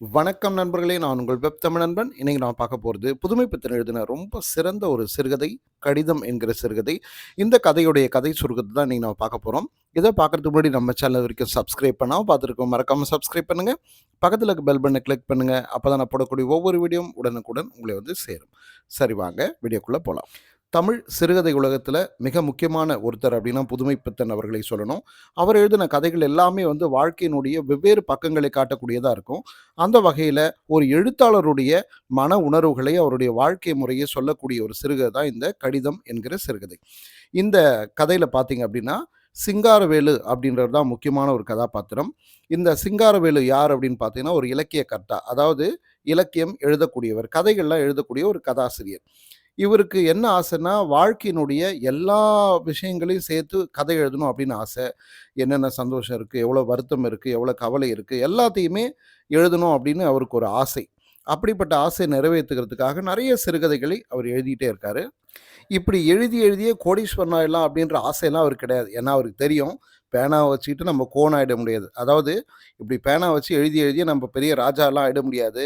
வணக்கம் நண்பர்களே நான் உங்கள் வெப் தமிழ் நண்பன். இன்னைக்கு நான் பார்க்க போகிறது புதுமை பித்தன் எழுதின ரொம்ப சிறந்த ஒரு சிறுகதை கடிதம் என்கிற சிறுகதை. இந்த கதையுடைய கதை சுருக்கத்தை தான் இன்றைக்கி நம்ம பார்க்க போகிறோம் இதை பார்க்கறதுக்கு முன்னாடி நம்ம சேனல் வரைக்கும் சப்ஸ்கிரைப் பண்ணாமல் பார்த்துருக்கோம் மறக்காமல் சப்ஸ்கிரைப் பண்ணுங்கள் பக்கத்தில் இருக்க பெல் பண்ணை கிளிக் பண்ணுங்கள் அப்போ தான் நான் போடக்கூடிய ஒவ்வொரு வீடியோவும் உடனுக்குடன் உங்களை வந்து சேரும். சரி வாங்க வீடியோக்குள்ளே போகலாம் தமிழ் சிறுகதை உலகத்தில் மிக முக்கியமான ஒருத்தர் அப்படின்னா புதுமைப்பித்தன் அவர்களை சொல்லணும். அவர் எழுதின கதைகள் எல்லாமே வந்து வாழ்க்கையினுடைய வெவ்வேறு பக்கங்களை காட்டக்கூடியதாக இருக்கும். அந்த வகையில் ஒரு எழுத்தாளருடைய மன உணர்வுகளை அவருடைய வாழ்க்கை முறையை சொல்லக்கூடிய ஒரு சிறுகதை தான் இந்த கடிதம் என்கிற சிறுகதை. இந்த கதையில் பார்த்தீங்க அப்படின்னா சிங்காரவேலு அப்படின்றது தான் முக்கியமான ஒரு கதாபாத்திரம். இந்த சிங்காரவேலு யார் அப்படின்னு பார்த்தீங்கன்னா ஒரு இலக்கிய கர்த்தா அதாவது இலக்கியம் எழுதக்கூடியவர் கதைகள்லாம் எழுதக்கூடிய ஒரு கதாசிரியர். இவருக்கு என்ன ஆசைன்னா வாழ்க்கையினுடைய எல்லா விஷயங்களையும் சேர்த்து கதை எழுதணும் அப்படின்னு ஆசை. என்னென்ன சந்தோஷம் இருக்குது எவ்வளோ வருத்தம் இருக்குது எவ்வளோ கவலை இருக்குது எல்லாத்தையுமே எழுதணும் அப்படின்னு அவருக்கு ஒரு ஆசை. அப்படிப்பட்ட ஆசையை நிறைவேற்றுக்கிறதுக்காக நிறைய சிறுகதைகளை அவர் எழுதிட்டே இருக்காரு. இப்படி எழுதி எழுதியே கோடீஸ்வரன் ஆயிடலாம் அப்படின்ற ஆசையெல்லாம் அவருக்கு கிடையாது. ஏன்னா அவருக்கு தெரியும் பேனாவை வச்சுக்கிட்டு நம்ம கோன் ஆகிட முடியாது. அதாவது இப்படி பேனா வச்சு எழுதி எழுதியே நம்ம பெரிய ராஜாலாம் ஆகிட முடியாது.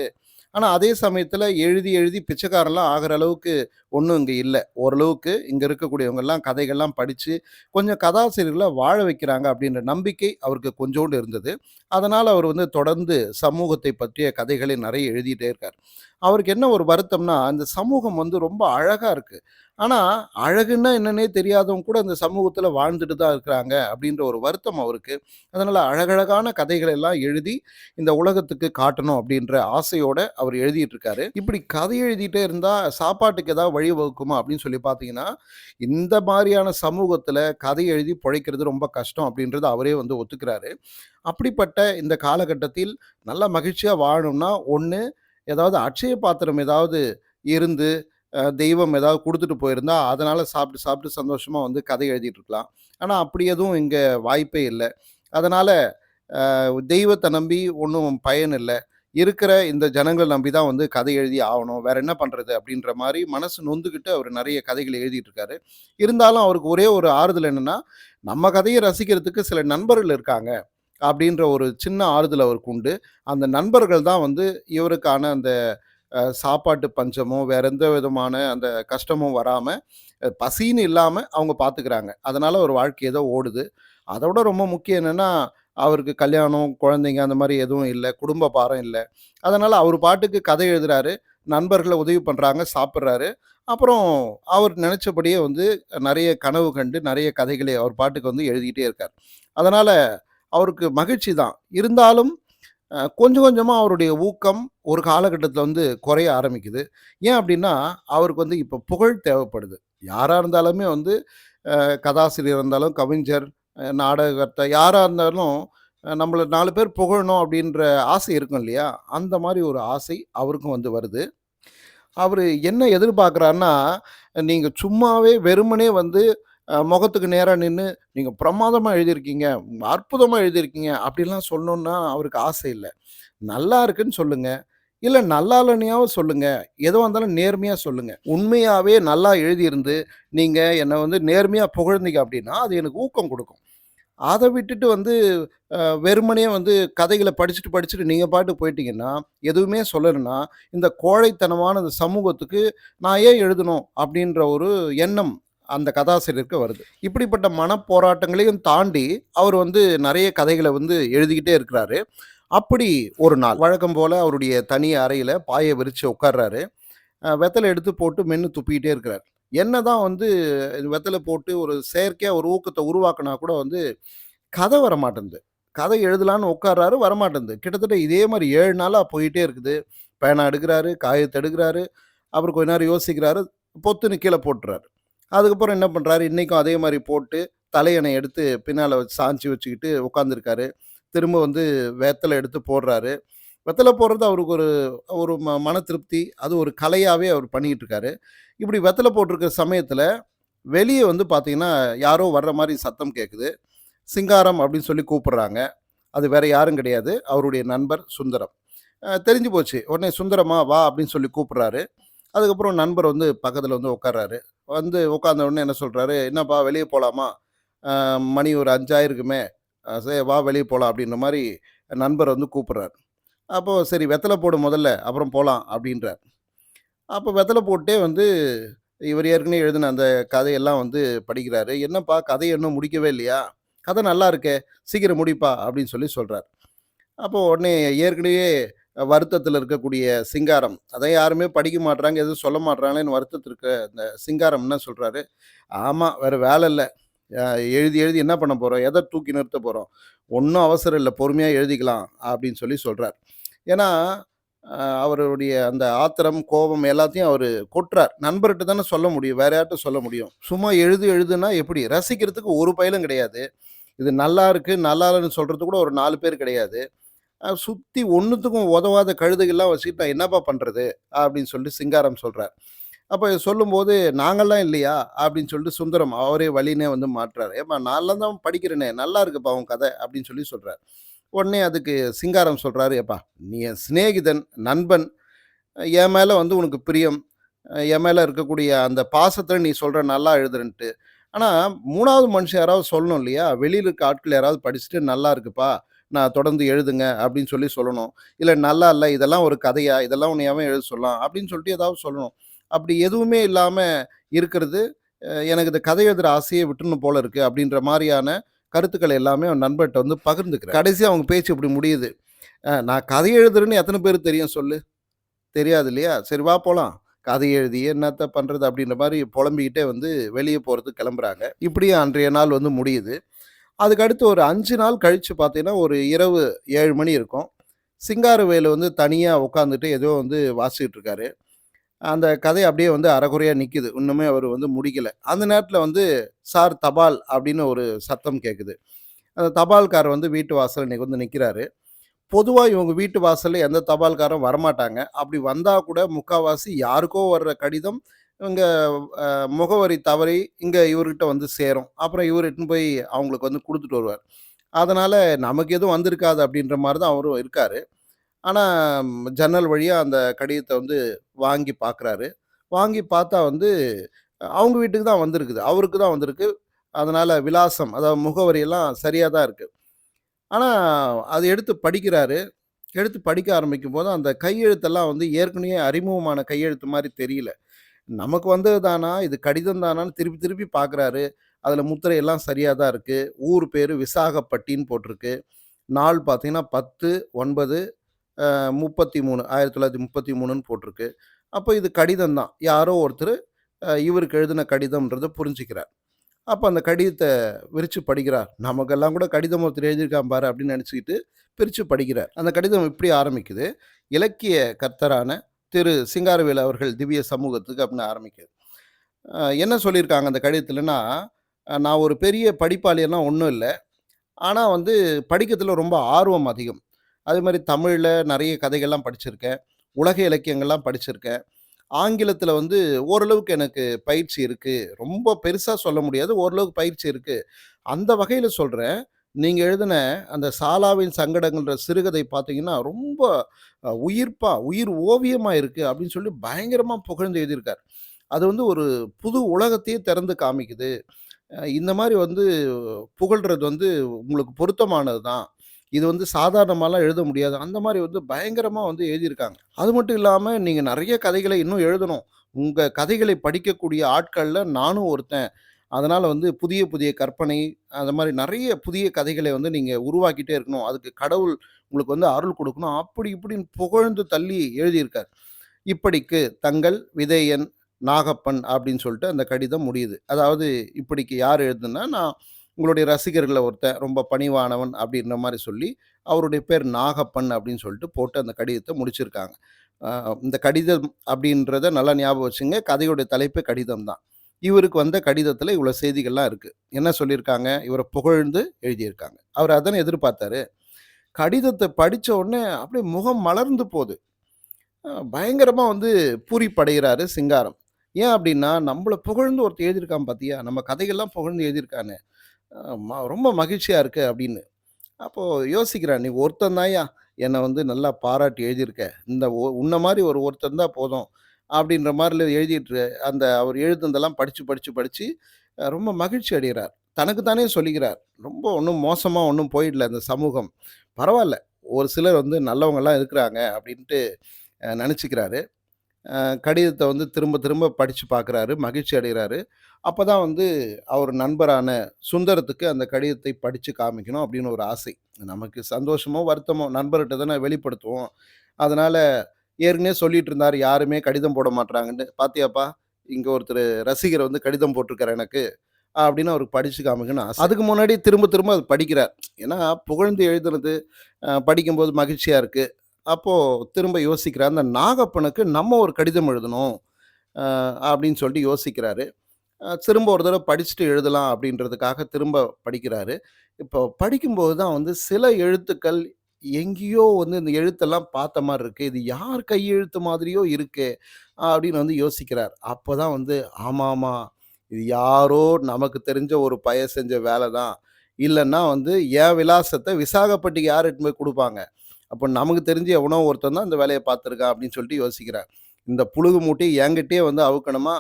ஆனால் அதே சமயத்தில் எழுதி எழுதி பிச்சைக்காரெல்லாம் ஆகிற அளவுக்கு ஒன்றும் இங்கே இல்லை. ஓரளவுக்கு இங்கே இருக்கக்கூடியவங்கெல்லாம் கதைகள்லாம் படித்து கொஞ்சம் கதாசிரியர்களை வாழ வைக்கிறாங்க அப்படின்ற நம்பிக்கை அவருக்கு கொஞ்சோண்டு இருந்தது. அதனால் அவர் வந்து தொடர்ந்து சமூகத்தை பற்றிய கதைகளை நிறைய எழுதிட்டே இருக்கார். அவருக்கு என்ன ஒரு வருத்தம்னா அந்த சமூகம் வந்து ரொம்ப அழகாக இருக்குது ஆனால் அழகுன்னா என்னன்னே தெரியாதவங்க கூட அந்த சமூகத்தில் வாழ்ந்துட்டு தான் இருக்கிறாங்க அப்படின்ற ஒரு வருத்தம் அவருக்கு. அதனால் அழகழகான கதைகளை எல்லாம் எழுதி இந்த உலகத்துக்கு காட்டணும் அப்படின்ற ஆசையோடு அவர் எழுதிட்டு இருக்காரு. இப்படி கதை எழுதிட்டே இருந்தால் சாப்பாட்டுக்கு ஏதாவது வழி வகுக்குமா அப்படின்னு சொல்லி பார்த்தீங்கன்னா இந்த மாதிரியான சமூகத்தில் கதை எழுதி பிழைக்கிறது ரொம்ப கஷ்டம் அப்படின்றது அவரே வந்து ஒத்துக்கிறாரு. அப்படிப்பட்ட இந்த காலகட்டத்தில் நல்ல மகிழ்ச்சியாக வாழணும்னா ஒன்று ஏதாவது அட்சய பாத்திரம் ஏதாவது இருந்து தெய்வம் ஏதாவது கொடுத்துட்டு போயிருந்தா அதனால் சாப்பிட்டு சாப்பிட்டு சந்தோஷமாக வந்து கதை எழுதிட்டு இருக்கலாம். ஆனால் அப்படி எதுவும் இங்கே வாய்ப்பே இல்லை. அதனால் தெய்வத்தை நம்பி ஒன்றும் பயன் இல்லை. இருக்கிற இந்த ஜனங்களை நம்பி தான் வந்து கதை எழுதி ஆகணும். வேற என்ன பண்ணுறது அப்படின்ற மாதிரி மனசு நொந்துக்கிட்டு அவர் நிறைய கதைகளை எழுதிட்டு இருக்காரு. இருந்தாலும் அவருக்கு ஒரே ஒரு ஆறுதல் என்னன்னா நம்ம கதையை ரசிக்கிறதுக்கு சில நண்பர்கள் இருக்காங்க அப்படின்ற ஒரு சின்ன ஆறுதல் அவருக்கு உண்டு. அந்த நண்பர்கள் தான் வந்து இவருக்கான அந்த சாப்பாட்டு பஞ்சமோ வேற எந்த விதமான அந்த கஷ்டமும் வராமல் பசின்னு இல்லாமல் அவங்க பார்த்துக்கிறாங்க அதனால் ஒரு வாழ்க்கை ஏதோ ஓடுது. அதோட ரொம்ப முக்கியம் என்னென்னா அவருக்கு கல்யாணம் குழந்தைங்க அந்த மாதிரி எதுவும் இல்லை குடும்ப பாரம் இல்லை. அதனால் அவர் பாட்டுக்கு கதை எழுதுறாரு நண்பர்களை உதவி பண்ணுறாங்க சாப்பிட்றாரு. அப்புறம் அவர் நினச்சபடியே வந்து நிறைய கனவு கண்டு நிறைய கதைகளை அவர் பாட்டுக்கு வந்து எழுதிக்கிட்டே இருக்கார். அதனால் அவருக்கு மகிழ்ச்சி தான். இருந்தாலும் கொஞ்சம் கொஞ்சமாக அவருடைய ஊக்கம் ஒரு காலகட்டத்தில் வந்து குறைய ஆரம்பிக்குது. ஏன் அப்படின்னா அவருக்கு வந்து இப்போ புகழ் தேவைப்படுது. யாராக இருந்தாலுமே வந்து கதாசிரியர் இருந்தாலும் கவிஞர் நாடகத்தை யாராக இருந்தாலும் நம்மளை நாலு பேர் புகழணும் அப்படின்ற ஆசை இருக்கும் இல்லையா? அந்த மாதிரி ஒரு ஆசை அவருக்கும் வந்து வருது. அவர் என்ன எதிர்பார்க்குறாருன்னா நீங்கள் சும்மாவே வெறுமனே வந்து முகத்துக்கு நேராக நின்று நீங்கள் பிரமாதமாக எழுதியிருக்கீங்க அற்புதமாக எழுதியிருக்கீங்க அப்படிலாம் சொல்லணுன்னா அவருக்கு ஆசை இல்லை. நல்லா இருக்குன்னு சொல்லுங்கள் இல்லை நல்லா இல்லைனையாவது சொல்லுங்கள் எதுவாக இருந்தாலும் நேர்மையாக சொல்லுங்கள் உண்மையாகவே நல்லா எழுதியிருந்து நீங்கள் என்னை வந்து நேர்மையாக புகழ்ந்தீங்க அப்படின்னா அது எனக்கு ஊக்கம் கொடுக்கும். அதை விட்டுட்டு வந்து வெறுமனே வந்து கதைகளை படிச்சுட்டு படிச்சுட்டு நீங்கள் பாட்டு போயிட்டீங்கன்னா எதுவுமே சொல்லலைன்னா இந்த கோழைத்தனமான இந்த சமூகத்துக்கு நான் ஏன் எழுதணும் அப்படின்ற ஒரு எண்ணம் அந்த கதாசிரியருக்கு வருது. இப்படிப்பட்ட மனப்போராட்டங்களையும் தாண்டி அவர் வந்து நிறைய கதைகளை வந்து எழுதிக்கிட்டே இருக்கிறாரு. அப்படி ஒரு நாள் வழக்கம் போல் அவருடைய தனி அறையில் பாயை விரித்து உட்கார்றாரு. வெத்தலை எடுத்து போட்டு மென்று துப்பிக்கிட்டே இருக்கிறார். என்னதான் வந்து இது வெத்தலை போட்டு ஒரு செயற்கையாக ஒரு ஊக்கத்தை உருவாக்குனா கூட வந்து கதை வர மாட்டேங்குது கதை எழுதலான்னு உட்கார்றாரு வரமாட்டேங்குது கிட்டத்தட்ட இதே மாதிரி ஏழு நாளாக போயிட்டே இருக்குது. பேனா எடுக்கிறாரு காயத்தை எடுக்கிறாரு அப்புறம் கொஞ்ச நேரம் யோசிக்கிறாரு பொத்துன்னு கீழே போட்டுறாரு. அதுக்கப்புறம் என்ன பண்ணுறாரு இன்றைக்கும் அதே மாதிரி போட்டு தலையணை எடுத்து பின்னால் வச்சு சாஞ்சி வச்சுக்கிட்டு உட்காந்துருக்காரு திரும்ப வந்து வேத்தலை எடுத்து போடுறாரு. வெத்தலை போடுறது அவருக்கு ஒரு ஒரு ம மன திருப்தி. அது ஒரு கலையாகவே அவர் பண்ணிக்கிட்டு இருக்காரு இப்படி வெத்தலை போட்டிருக்கிற சமயத்தில் வெளியே வந்து பார்த்தீங்கன்னா யாரோ வர்ற மாதிரி சத்தம் கேட்குது சிங்காரம் அப்படின்னு சொல்லி கூப்பிட்றாங்க. அது வேற யாரும் கிடையாது. அவருடைய நண்பர் சுந்தரம். தெரிஞ்சு போச்சு. உடனே சுந்தரமா வா அப்படின்னு சொல்லி கூப்பிட்றாரு. அதுக்கப்புறம் நண்பர் வந்து பக்கத்தில் வந்து உட்கார்றாரு வந்து உட்காந்த உடனே என்ன சொல்கிறாரு என்னப்பா வெளியே போகலாமா மணி ஒரு அஞ்சாயிருக்குமே. சரி வா வெளியே போகலாம் அப்படின்ற மாதிரி நண்பர் வந்து கூப்பிட்றாரு. அப்போது சரி வெத்தலை போடு முதல்ல, அப்புறம் போகலாம் அப்படின்றார். அப்போ வெத்தலை போட்டே வந்து இவர் ஏற்கனவே எழுதின அந்த கதையெல்லாம் வந்து படிக்கிறாரு. "என்னப்பா கதை இன்னும் முடிக்கவே இல்லையா? கதை நல்லா இருக்கே! சீக்கிரம் முடிப்பா" அப்படின்னு சொல்லி சொல்கிறார் அப்போ உடனே ஏற்கனவே வருத்தத்தில் இருக்கக்கூடிய சிங்காரம், அதை யாருமே படிக்க மாட்றாங்க, எதுவும் சொல்ல மாட்றாங்களேன்னு வருத்தத்தில் இருக்க இந்த சிங்காரம் என்ன சொல்கிறாரு ஆமாம் வேற வேலை இல்லை எழுதி எழுதி என்ன பண்ண போகிறோம் எதை தூக்கி நிறுத்த போகிறோம் ஒன்றும் அவசரம் இல்லை பொறுமையாக எழுதிக்கலாம்" அப்படின்னு சொல்லி சொல்கிறார் ஏன்னா, அவருடைய அந்த ஆத்திரம், கோபம் எல்லாத்தையும் அவர் கொட்டுறார். நண்பர்கிட்ட தானே சொல்ல முடியும். வேற யார்கிட்ட சொல்ல முடியும்? சும்மா எழுது எழுதுனா எப்படி? ரசிக்கிறதுக்கு ஒரு பயலும் கிடையாது. இது நல்லா இருக்கு, நல்லா இல்லைன்னு சொல்றதுக்கு கூட ஒரு நாலு பேர் கிடையாது. சுற்றி ஒன்றுத்துக்கும் உதவாத கழுதுகள்லாம் வச்சுக்கிட்டு நான் என்னப்பா பண்ணுறது அப்படின்னு சொல்லிட்டு சிங்காரம் சொல்கிறார் அப்போ சொல்லும்போது, நாங்கள்லாம் இல்லையா?" அப்படின்னு சொல்லிட்டு சுந்தரம் அவரே வழினே வந்து மாட்டுறாரு "ஏப்பா நான்லாம் தான் படிக்கிறேனே, நல்லா இருக்குப்பா உன் கதை" அப்படின்னு சொல்லி சொல்கிறார் உடனே அதுக்கு சிங்காரம் சொல்கிறாரு எப்பா நீ என் சிநேகிதன், நண்பன். என் மேலே வந்து உனக்கு பிரியம். என் மேலே இருக்கக்கூடிய அந்த பாசத்தை நீ சொல்கிற நல்லா எழுதுறன்ட்டு. ஆனால் மூணாவது மனுஷன் யாராவது சொல்லணும் இல்லையா? வெளியில் இருக்க ஆட்கள் யாராவது படிச்சுட்டு, "நல்லா இருக்குப்பா, நான் தொடர்ந்து எழுதுங்க" அப்படின்னு சொல்லி சொல்லணும். இல்லை "நல்லா இல்லை இதெல்லாம் ஒரு கதையா? இதெல்லாம் உன்னை எவன் எழுத சொல்லலாம் அப்படின்னு சொல்லிட்டு ஏதாவது சொல்லணும். அப்படி எதுவுமே இல்லாமல் இருக்கிறது, எனக்கு இந்த கதை எழுதுகிற ஆசையை விட்டுணும் போல இருக்குது அப்படின்ற மாதிரியான கருத்துக்கள் எல்லாமே அவன் நண்பர்கிட்ட வந்து பகிர்ந்துக்கிறேன் கடைசியாக அவங்க பேச்சு இப்படி முடியுது. நான் கதை எழுதுறேன்னு எத்தனை பேர் தெரியும் சொல்லு? தெரியாது இல்லையா? சரி வா போகலாம் கதை எழுதி என்னத்த பண்ணுறது அப்படின்ற மாதிரி புலம்பிக்கிட்டே வந்து வெளியே போகிறது கிளம்புறாங்க. இப்படியே அன்றைய நாள் வந்து முடியுது. அதுக்கடுத்து ஒரு அஞ்சு நாள் கழித்து பார்த்தீங்கன்னா, ஒரு இரவு ஏழு மணி இருக்கும். சிங்காரவேலு வந்து தனியாக உட்காந்துட்டு ஏதோ வந்து வாசிக்கிட்டு இருக்காரு. அந்த கதை அப்படியே வந்து அரைகுறையா நிக்குது. இன்னுமே அவர் வந்து முடிக்கல. அந்த நேரத்தில் வந்து "சார் தபால்" அப்படின்னு ஒரு சத்தம் கேட்குது. அந்த தபால்கார் வந்து வீட்டு வாசல் இன்னைக்கு வந்து நிற்கிறாரு பொதுவாக இவங்க வீட்டு வாசலில் எந்த தபால்காரரும் வரமாட்டாங்க. அப்படி வந்தால் கூட முக்காவாசி யாருக்கோ வர்ற கடிதம் இவங்க முகவரி தவறி இங்கே இவர்கிட்ட வந்து சேரும். அப்புறம் இவர் இட்டுன்னு போய் அவங்களுக்கு வந்து கொடுத்துட்டு வருவார். அதனால் நமக்கு எதுவும் வந்திருக்காது அப்படின்ற மாதிரி தான் அவரும் இருக்காரு. ஆனால் ஜன்னல் வழியாக அந்த கடிதத்தை வந்து வாங்கி பார்க்குறாரு. வாங்கி பார்த்தா வந்து அவங்க வீட்டுக்கு தான் வந்திருக்குது. அவருக்கு தான் வந்திருக்கு. அதனால் விலாசம், அதாவது முகவரியெல்லாம் சரியாக தான் இருக்குது ஆனால் அதை எடுத்து படிக்கிறாரு. எடுத்து படிக்க ஆரம்பிக்கும்போது, அந்த கையெழுத்தெல்லாம் வந்து ஏற்கனவே அறிமுகமான கையெழுத்து மாதிரி தெரியல. நமக்கு வந்தது தானா? இது கடிதம் தானான்னு திருப்பி திருப்பி பார்க்குறாரு. அதில் முத்திரை எல்லாம் தான் இருக்குது ஊர் பேர் விசாகப்பட்டின்னு போட்டிருக்கு. நாள் பார்த்தீங்கன்னா முப்பத்தி மூணு ஆயிரத்தி தொள்ளாயிரத்தி முப்பத்தி மூணுன்னு போட்டிருக்கு. அப்போ இது கடிதம் தான். யாரோ ஒருத்தர் இவருக்கு எழுதின கடிதம்ன்றதை புரிஞ்சுக்கிறார். அப்போ அந்த கடிதத்தை விரித்து படிக்கிறார். நமக்கெல்லாம் கூட கடிதம் ஒருத்தர் எழுதியிருக்கான் பாரு அப்படின்னு நினச்சிக்கிட்டு பிரித்து படிக்கிறார். அந்த கடிதம் இப்படி ஆரம்பிக்குது. இலக்கிய கர்த்தரான திரு சிங்காரவேல் அவர்கள் திவ்ய சமூகத்துக்கு அப்படின்னு ஆரம்பிக்குது. என்ன சொல்லியிருக்காங்க அந்த கடிதத்தில்னா நான் ஒரு பெரிய படிப்பாளியெல்லாம் ஒன்றும் இல்லை ஆனால் வந்து படிக்கிறதுல ரொம்ப ஆர்வம் அதிகம். அதே மாதிரி தமிழில் நிறைய கதைகள்லாம் படிச்சிருக்கேன். உலக இலக்கியங்கள்லாம் படிச்சிருக்கேன். ஆங்கிலத்தில் வந்து ஓரளவுக்கு எனக்கு பயிற்சி இருக்குது ரொம்ப பெருசாக சொல்ல முடியாது. ஓரளவுக்கு பயிற்சி இருக்குது அந்த வகையில் சொல்கிறேன் நீங்கள் எழுதின அந்த "சாலாவின் சங்கடங்கள்ன்ற" சிறுகதை பார்த்தீங்கன்னா, ரொம்ப உயிர்ப்பாக உயிர் ஓவியமாக இருக்குது அப்படின்னு சொல்லி பயங்கரமாக புகழ்ந்து எழுதியிருக்கார். அது வந்து ஒரு புது உலகத்தையே திறந்து காமிக்குது. இந்த மாதிரி வந்து புகழ்கிறது வந்து உங்களுக்கு பொருத்தமானது தான். இது வந்து சாதாரணமாலாம் எழுத முடியாது. அந்த மாதிரி வந்து பயங்கரமாக வந்து எழுதியிருக்காங்க. அது மட்டும் இல்லாமல் நீங்கள் நிறைய கதைகளை இன்னும் எழுதணும். உங்கள் கதைகளை படிக்கக்கூடிய ஆட்களில் நானும் ஒருத்தன். அதனால் வந்து புதிய புதிய கற்பனை, அந்த மாதிரி நிறைய புதிய கதைகளை வந்து நீங்கள் உருவாக்கிட்டே இருக்கணும். அதுக்கு கடவுள் உங்களுக்கு வந்து அருள் கொடுக்கணும் அப்படி இப்படின்னு புகழ்ந்து தள்ளி எழுதியிருக்கார். இப்படிக்கு தங்கள் விதேயன் நாகப்பன் அப்படின்னு சொல்லிட்டு அந்த கடிதம் முடியுது. அதாவது இப்படிக்கு யார் எழுதுனா, நான் உங்களுடைய ரசிகர்களை ஒருத்தன். ரொம்ப பணிவானவன் அப்படின்ற மாதிரி சொல்லி, அவருடைய பேர் நாகப்பன் அப்படின்னு சொல்லிட்டு போட்டு அந்த கடிதத்தை முடிச்சிருக்காங்க. இந்த கடிதம் அப்படின்றத நல்லா ஞாபகம் வச்சுங்க. கதையுடைய தலைப்பே கடிதம் தான். இவருக்கு வந்த கடிதத்தில் இவ்வளோ செய்திகள்லாம் இருக்குது என்ன சொல்லியிருக்காங்க? இவரை புகழ்ந்து எழுதியிருக்காங்க. அவர் அதனை எதிர்பார்த்தாரு. கடிதத்தை படித்த உடனே அப்படியே முகம் மலர்ந்து போகுது பயங்கரமாக வந்து பூரிப்படைகிறாரு சிங்காரம். ஏன் அப்படின்னா, நம்மள புகழ்ந்து ஒருத்தன் எழுதியிருக்கான் பார்த்தியா? நம்ம கதைகள்லாம் புகழ்ந்து எழுதியிருக்கானே. ம ரொம்ப மகிழ்ச்சியா இருக்கு அப்படின்னு. அப்போ யோசிக்கிறேன், "நீ ஒருத்தன் தான்யா என்னை வந்து நல்லா பாராட்டி எழுதியிருக்க. இந்த ஒ உன்ன மாரி ஒரு ஒருத்தன் தான் போதும்." அப்படின்ற மாரில எழுதிட்டு அந்த அவர் எழுதுனதெல்லாம் படிச்சு, படிச்சு, படிச்சு அ ரொம்ப மகிழ்ச்சி அடைகிறார். தனக்கு தானே சொல்லிக்கிறார். ரொம்ப ஒண்ணும் மோசமா ஒண்ணும் போயிடல இந்த சமூகம். பரவால்ல. ஒரு சிலர் வந்து நல்லவங்கலாம் இருக்கிறாங்க அப்படின்ட்டு அ நெனச்சுக்கிறாரு. கடிதத்தை வந்து திரும்ப திரும்ப படித்து பார்க்குறாரு, மகிழ்ச்சி அடைகிறாரு. அப்பதான் வந்து அவர் நண்பரான சுந்தரத்துக்கு அந்த கடிதத்தை படித்து காமிக்கணும் அப்படின்னு ஒரு ஆசை. நமக்கு சந்தோஷமோ, வருத்தமோ நண்பர்கிட்ட தானே வெளிப்படுத்துவோம். அதனால் ஏற்கனவே சொல்லிட்டு இருந்தார் யாருமே கடிதம் போட மாட்றாங்கன்னு. "பாத்தியாப்பா, இங்கே ஒருத்தர் ரசிகர் வந்து கடிதம் போட்டிருக்கார் எனக்கு." அப்படின்னு அவருக்கு படித்து காமிக்கணும் ஆசை. அதுக்கு முன்னாடி திரும்ப திரும்ப அது படிக்கிறார். ஏன்னா புகழ்ந்து எழுதுனது படிக்கும்போது மகிழ்ச்சியாக இருக்குது அப்போது திரும்ப யோசிக்கிறார். அந்த நாகப்பனுக்கு நம்ம ஒரு கடிதம் எழுதணும். அப்படின்னு சொல்லிட்டு யோசிக்கிறாரு. திரும்ப ஒரு தடவை படிச்சுட்டு எழுதலாம் அப்படின்றதுக்காக திரும்ப படிக்கிறாரு. இப்போ படிக்கும்போது தான் வந்து சில எழுத்துக்கள் எங்கேயோ வந்து இந்த எழுத்தெல்லாம் பார்த்த மாதிரி இருக்குது இது யார் கையெழுத்து மாதிரியோ இருக்குது அப்படின்னு வந்து யோசிக்கிறார். அப்போ தான் வந்து ஆமாமா, இது யாரோ நமக்கு தெரிஞ்ச ஒரு பய செஞ்ச வேலை தான். இல்லைன்னா வந்து என் விலாசத்தை விசாகப்பட்டிக்கு யார் எடுத்துன்னு போய் கொடுப்பாங்க அப்போ நமக்கு தெரிஞ்சு எவனோ ஒருத்தன் தான் இந்த வேலையை பார்த்துருக்கா அப்படின்னு சொல்லிட்டு யோசிக்கிறார். இந்த புழுகு மூட்டி என்கிட்டயே வந்து அவுக்கணுமா?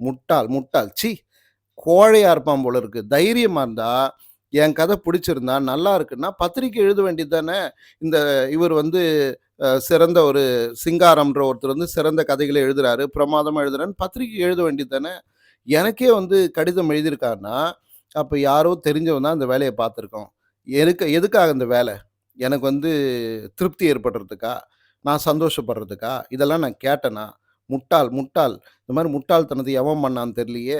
முட்டாள், முட்டாள். ச்சீ! கோழையாக இருப்பான் போல இருக்குது தைரியமாக இருந்தால் என் கதை பிடிச்சிருந்தா, நல்லா இருக்குன்னா பத்திரிக்கை எழுத வேண்டியது தானே! இந்த இவர் வந்து சிறந்த ஒரு சிங்காரம்ன்ற ஒருத்தர் வந்து சிறந்த கதைகளை எழுதுறாரு, பிரமாதமாக எழுதுறான்னு பத்திரிக்கை எழுத வேண்டியது தானே! எனக்கே வந்து கடிதம் எழுதியிருக்காருன்னா, அப்போ யாரோ தெரிஞ்சவன் தான் அந்த வேலையை பார்த்துருக்கோம். எதுக்கு எதுக்காக இந்த வேலை எனக்கு வந்து திருப்தி ஏற்படுறதுக்கா? நான் சந்தோஷப்படுறதுக்கா? இதெல்லாம் நான் கேட்டேனா? முட்டாள், முட்டாள். இந்த மாதிரி முட்டாள்தனத்தை எவன் பண்ணான்னு தெரியலையே!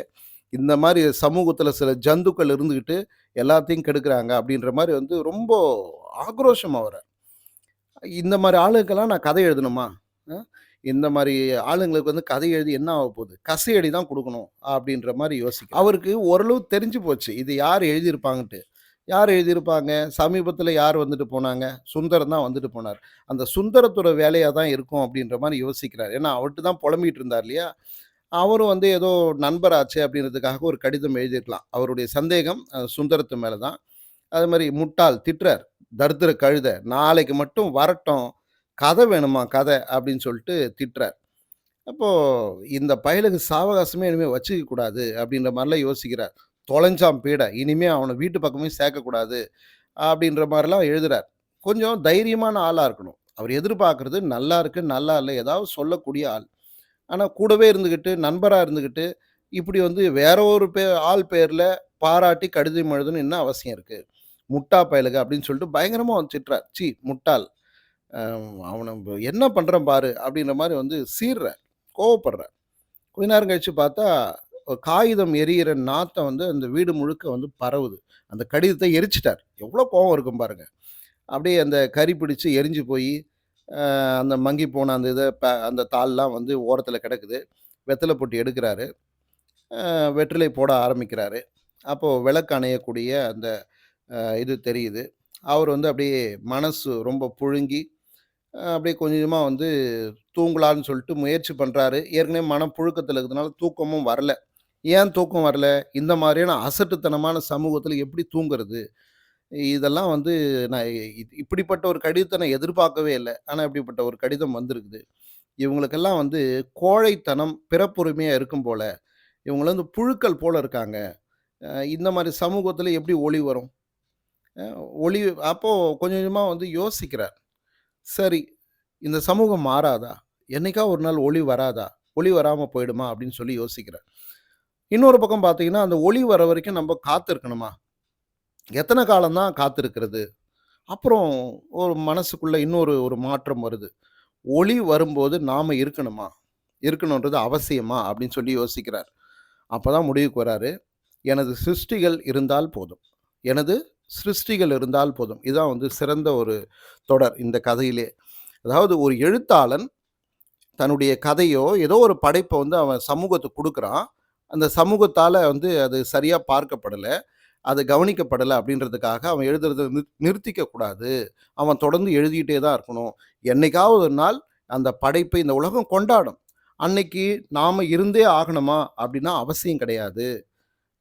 இந்த மாதிரி சமூகத்தில் சில ஜந்துக்கள் இருந்துக்கிட்டு எல்லாத்தையும் கெடுக்குறாங்க அப்படின்ற மாதிரி வந்து ரொம்ப ஆக்ரோஷம் வரார். இந்த மாதிரி ஆளுக்கெல்லாம் நான் கதை எழுதணுமா? இந்த மாதிரி ஆளுங்களுக்கு வந்து கதை எழுதி என்ன ஆகப்போது? கசையடி தான் கொடுக்கணும் அப்படின்ற மாதிரி யோசிக்கும் அவருக்கு ஓரளவு தெரிஞ்சு போச்சு. இது யார் எழுதியிருப்பாங்கன்ட்டு. யார் எழுதியிருப்பாங்க? சமீபத்தில் யார் வந்துட்டு போனாங்க? சுந்தரம் தான் வந்துட்டு போனார். அந்த சுந்தரத்தோட வேலையாக தான் இருக்கும் அப்படின்ற மாதிரி யோசிக்கிறார். ஏன்னா அவர்கிட்ட தான் புலம்பிகிட்டு இருந்தார் இல்லையா? அவரும் வந்து ஏதோ நண்பராச்சு அப்படின்றதுக்காக ஒரு கடிதம் எழுதியிருக்கலாம். அவருடைய சந்தேகம் சுந்தரத்து மேலே தான். அது மாதிரி முட்டாள் திட்டுறார். தரித்திர கழுத. நாளைக்கு மட்டும் வரட்டும். கதை வேணுமா கதை அப்படின்னு சொல்லிட்டு திட்டுறார். அப்போது இந்த பயலுக்கு சாவகாசமே இனிமேல் வச்சுக்க கூடாது அப்படின்ற மாதிரிலாம் யோசிக்கிறார். தொலைஞ்சான் பீடை இனிமேல் அவனை வீட்டு பக்கமே சேர்க்கக்கூடாது அப்படின்ற மாதிரிலாம் எழுதுறார். கொஞ்சம் தைரியமான ஆளாக இருக்கணும். அவர் எதிர்பார்க்குறது நல்லா இருக்கு, நல்லா இல்லை ஏதாவது சொல்லக்கூடிய ஆள். ஆனால் கூடவே இருந்துக்கிட்டு நண்பராக இருந்துக்கிட்டு இப்படி வந்து வேற ஒரு பே ஆள் பேரில் பாராட்டி கடிதம் எழுதுன்னு என்ன அவசியம் இருக்குது முட்டா பயலுக அப்படின்னு சொல்லிட்டு பயங்கரமாக வந்து திட்டுறார். ச்சீ முட்டாள். அவனை என்ன பண்ணுறான் பாரு அப்படின்ற மாதிரி வந்து சீர்றார். கோவப்படுறார். கொஞ்ச நேரம் கழிச்சு பார்த்தா, காகிதம் எரியிற நாத்தம் வந்து அந்த வீடு முழுக்க வந்து பரவுது. அந்த கடிதத்தை எரிச்சிட்டார் எவ்வளோ கோவம் இருக்கும் பாருங்க. அப்படியே அந்த கரி பிடிச்சி எரிஞ்சு போய் அந்த மங்கி போன அந்த இதை ப அந்த தாள்லாம் வந்து ஓரத்தில் கிடக்குது. வெத்தலை பொட்டி எடுக்கிறாரு வெற்றிலை போட ஆரம்பிக்கிறாரு. அப்போது விளக்கு அணையக்கூடிய அந்த இது தெரியுது. அவர் வந்து அப்படியே மனசு ரொம்ப புழுங்கி, அப்படியே கொஞ்சமாக வந்து தூங்கலான்னு சொல்லிட்டு முயற்சி பண்ணுறாரு ஏற்கனவே மன புழுக்கத்தில் இருக்கிறதுனால தூக்கமும் வரல. ஏன் தூக்கம் வரல? இந்த மாதிரியான அசட்டுத்தனமான சமூகத்தில் எப்படி தூங்குறது? இதெல்லாம் வந்து நான் இ இப்படிப்பட்ட ஒரு கடிதத்தை நான் எதிர்பார்க்கவே இல்லை ஆனால் இப்படிப்பட்ட ஒரு கடிதம் வந்திருக்குது. இவங்களுக்கெல்லாம் வந்து கோழைத்தனம் பிறப்புரிமையாக இருக்கும் போல. இவங்கள வந்து புழுக்கள் போல இருக்காங்க. இந்த மாதிரி சமூகத்தில் எப்படி ஒளி வரும்? ஒளி அப்போது கொஞ்சம் கொஞ்சமாக வந்து யோசிக்கிறார். சரி, இந்த சமூகம் மாறாதா? என்னைக்கா ஒரு நாள் ஒளி வராதா? ஒளி வராமல் போயிடுமா? அப்படின்னு சொல்லி யோசிக்கிறார். இன்னொரு பக்கம் பார்த்தீங்கன்னா, அந்த ஒளி வர வரைக்கும் நம்ம காத்திருக்கணுமா? எத்தனை காலம் தான் காத்திருக்கிறது? அப்புறம் ஒரு மனசுக்குள்ளே இன்னொரு ஒரு மாற்றம் வருது. ஒளி வரும்போது நாம் இருக்கணுமா? இருக்கணுன்றது அவசியமா? அப்படின்னு சொல்லி யோசிக்கிறார். அப்போ தான் முடிவுக்கு வராரு. எனது சிருஷ்டிகள் இருந்தால் போதும். எனது சிருஷ்டிகள் இருந்தால் போதும். இதுதான் வந்து சிறந்த ஒரு தொடர் இந்த கதையிலே. அதாவது ஒரு எழுத்தாளன் தன்னுடைய கதையோ, ஏதோ ஒரு படைப்பை வந்து அவன் சமூகத்துக்கு கொடுக்குறான் அந்த சமூகத்தால் வந்து அது சரியாக பார்க்கப்படலை அது கவனிக்கப்படலை அப்படின்றதுக்காக அவன் எழுதுறதை நிறுத்திக்கக்கூடாது நிறுத்திக்க கூடாது. அவன் தொடர்ந்து எழுதிக்கிட்டே தான் இருக்கணும். என்னைக்காவது ஒரு நாள் அந்த படைப்பை இந்த உலகம் கொண்டாடும். அன்னைக்கு நாம் இருந்தே ஆகணுமா? அப்படின்னா அவசியம் கிடையாது.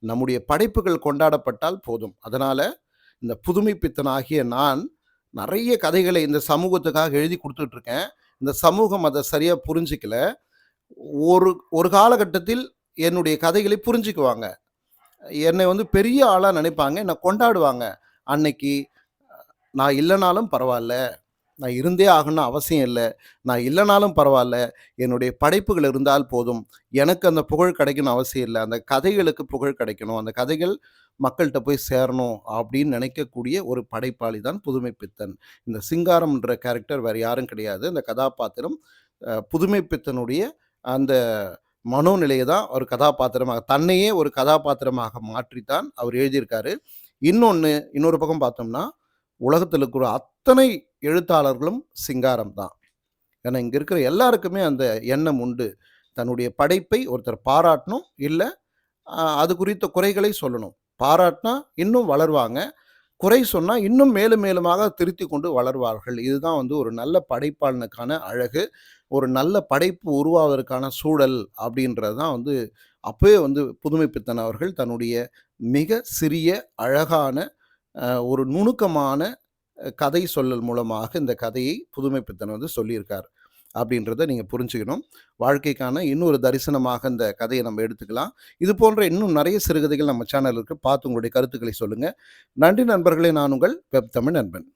நம்முடைய படைப்புகள் கொண்டாடப்பட்டால் போதும். அதனால் இந்த புதுமைப்பித்தனாகிய நான் நிறைய கதைகளை இந்த சமூகத்துக்காக எழுதி கொடுத்துட்ருக்கேன் இந்த சமூகம் அதை சரியாக புரிஞ்சிக்கல ஒரு ஒரு காலகட்டத்தில் என்னுடைய கதைகளை புரிஞ்சுக்குவாங்க. என்னை வந்து பெரிய ஆளாக நினைப்பாங்க. என்னை கொண்டாடுவாங்க. அன்னைக்கு நான் இல்லைனாலும் பரவாயில்ல நான் இருந்தே ஆகணும்னு அவசியம் இல்லை நான் இல்லைனாலும் பரவாயில்ல என்னுடைய படைப்புகள் இருந்தால் போதும். எனக்கு அந்த புகழ் கிடைக்கணும் அவசியம் இல்லை அந்த கதைகளுக்கு புகழ் கிடைக்கணும். அந்த கதைகள் மக்கள்கிட்ட போய் சேரணும் அப்படின்னு நினைக்கக்கூடிய ஒரு படைப்பாளி தான் புதுமைப்பித்தன். இந்த சிங்காரம்ன்ற கேரக்டர் வேறு யாரும் கிடையாது. அந்த கதாபாத்திரம் புதுமை புதுமைப்பித்தனுடைய அந்த மனோநிலையை தான் ஒரு கதாபாத்திரமாக தன்னையே ஒரு கதாபாத்திரமாக மாற்றி தான் அவர் எழுதியிருக்காரு. இன்னொன்று இன்னொரு பக்கம் பார்த்தோம்னா, உலகத்தில் இருக்கிற அத்தனை எழுத்தாளர்களும் சிங்காரம் தான். ஏன்னா, இங்கே இருக்கிற எல்லாருக்குமே அந்த எண்ணம் உண்டு. தன்னுடைய படைப்பை ஒருத்தர் பாராட்டணும். இல்லை அது குறித்த குறைகளை சொல்லணும். பாராட்டினா இன்னும் வளருவாங்க. குறை சொன்னால் இன்னும் மேலும் மேலுமாக திருத்திக் கொண்டு வளர்வார்கள். இதுதான் வந்து ஒரு நல்ல படைப்பாளனுக்கான அழகு. ஒரு நல்ல படைப்பு உருவாவதற்கான சூழல் அப்படின்றது தான் வந்து அப்போயே வந்து புதுமைப்பித்தன் அவர்கள் தன்னுடைய மிக சிறிய, அழகான, ஒரு நுணுக்கமான கதை சொல்லல் மூலமாக இந்த கதையை புதுமைப்பித்தன் வந்து சொல்லியிருக்கார். அப்படின்றத நீங்கள் புரிஞ்சுக்கணும். வாழ்க்கைக்கான இன்னொரு தரிசனமாக இந்த கதையை நம்ம எடுத்துக்கலாம். இது போன்ற இன்னும் நிறைய சிறுகதைகள் நம்ம சேனலுக்கு பார்த்து உங்களுடைய கருத்துக்களை சொல்லுங்கள் நன்றி நண்பர்களே! நான் உங்கள் வெப் தமிழ் நண்பன்.